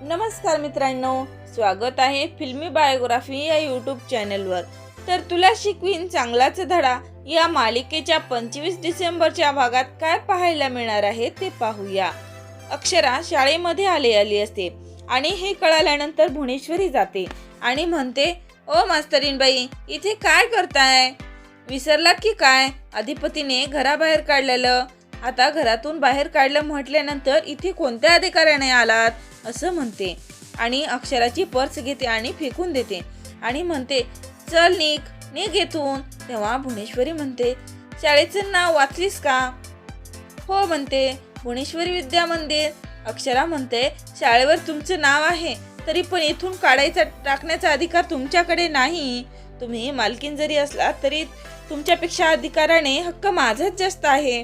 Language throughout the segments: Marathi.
नमस्कार मित्रांनो स्वागत आहे फिल्मी बायोग्राफी या यूट्यूब चॅनलवर. तर तुला शिकवीन चांगलाच धडा या मालिकेच्या पंचवीस डिसेंबरच्या भागात काय पाहायला मिळणार आहे ते पाहूया. अक्षरा शाळेमध्ये आले आली असते आणि हे कळाल्यानंतर भुवनेश्वरी जाते आणि म्हणते ओ मास्तरीनबाई इथे काय करताय? विसरलात की काय? अधिपतीने घराबाहेर काढलेलं आता घरातून बाहेर काढलं म्हटल्यानंतर इथे कोणत्या अधिकाऱ्याने आलात? असं म्हणते. आणि अक्षराची पर्स घेते आणि फेकून देते. आणि म्हणते चल निक निघ येथून तेव्हा भुवनेश्वरी म्हणते शाळेचं नाव वाचलीस का? हो म्हणते भुवनेश्वरी विद्या मंदिर. अक्षरा म्हणते शाळेवर तुमचं नाव आहे तरी पण इथून काढायचा टाकण्याचा अधिकार तुमच्याकडे नाही. तुम्ही मालकीन जरी असला तरी तुमच्यापेक्षा अधिकाराने हक्क माझाच जास्त आहे.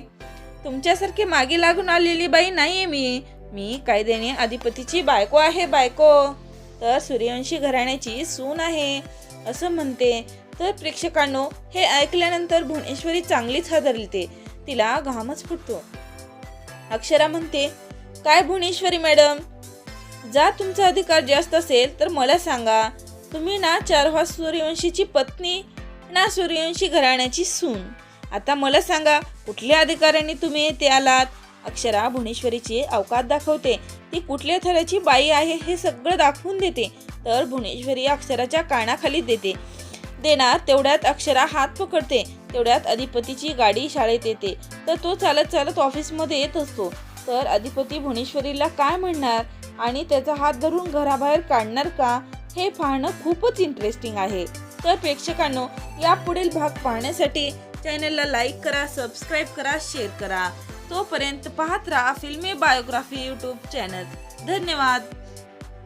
तुमच्यासारखे मागे लागून आलेली बाई नाहीये मी. मी कायद्याने अधिपतीची बायको आहे बायको. तर सूर्यवंशी घराण्याची सून आहे असं म्हणते. तर प्रेक्षकांनो हे ऐकल्यानंतर भुवनेश्वरी चांगलीच हादरते तिला घामच फुटतो. अक्षरा म्हणते काय भुवनेश्वरी मॅडम? जा तुमचा अधिकार जास्त असेल तर मला सांगा. तुम्ही ना चारवा सूर्यवंशीची पत्नी ना सूर्यवंशी घराण्याची सून. आता मला सांगा कुठल्या अधिकाऱ्यांनी तुम्ही येथे आलात? अक्षरा भुवनेश्वरीची अवकात दाखवते. ती कुठल्या थराची बाई आहे हे सगळं दाखवून देते. तर भुवनेश्वरी अक्षराच्या कानाखाली देते. देणार तेवढ्यात अक्षरा हात पकडते. तेवढ्यात अधिपतीची गाडी शाळेत येते. तर तो चालत चालत ऑफिसमध्ये येत असतो. तर अधिपती भुवनेश्वरीला काय म्हणणार? आणि त्याचा हात धरून घराबाहेर काढणार का? हे पाहणं खूपच इंटरेस्टिंग आहे. तर प्रेक्षकांनो या पुढील भाग पाहण्यासाठी चॅनलला लाईक करा सबस्क्राईब करा शेअर करा. तोपर्यंत पाहत राहा फिल्मी बायोग्राफी यूट्यूब चॅनल. धन्यवाद.